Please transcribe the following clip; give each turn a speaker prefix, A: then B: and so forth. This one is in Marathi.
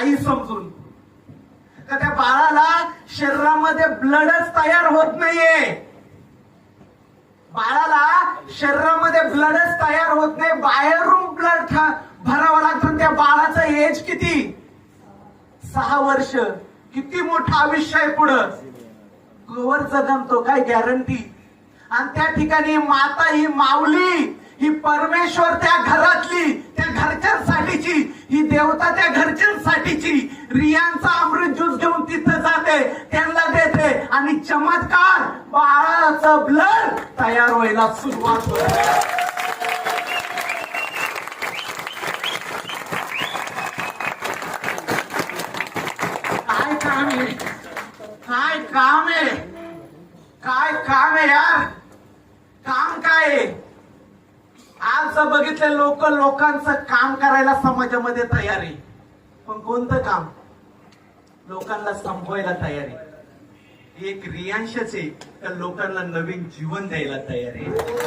A: आई समजून. तर त्या बाळाला शरीरामध्ये ब्लडच तयार होत नाहीये. बाळाला शरीरामध्ये ब्लडच तयार होत नाही. बाहेरून ब्लड भरावं लागतं. त्या बाळाचं एज किती? सहा वर्ष. किती मोठं आयुष्य आहे पुढं? गोवर जगमतो काय गॅरंटी आणि त्या ठिकाणी माता ही माऊली ही परमेश्वर त्या घरातली त्या घरच्या देवता त्या घरच्यांसाठीची. रियांचा अमृत ज्यूस घेऊन तिथं जाते त्यांना देते. आणि चमत्कार बाळाचं ब्लड तयार व्हायला सुरुवात होते. काय काम आहे? काय काम आहे? काय काम आहे यार? काम काय आहे? आज बघितलं लोक लोकांचं काम करायला समाजामध्ये तयार आहे. पण कोणतं काम? लोकांना संपवायला तयार आहे. एक रियांशच आहे तर लोकांना नवीन जीवन द्यायला तयार आहे.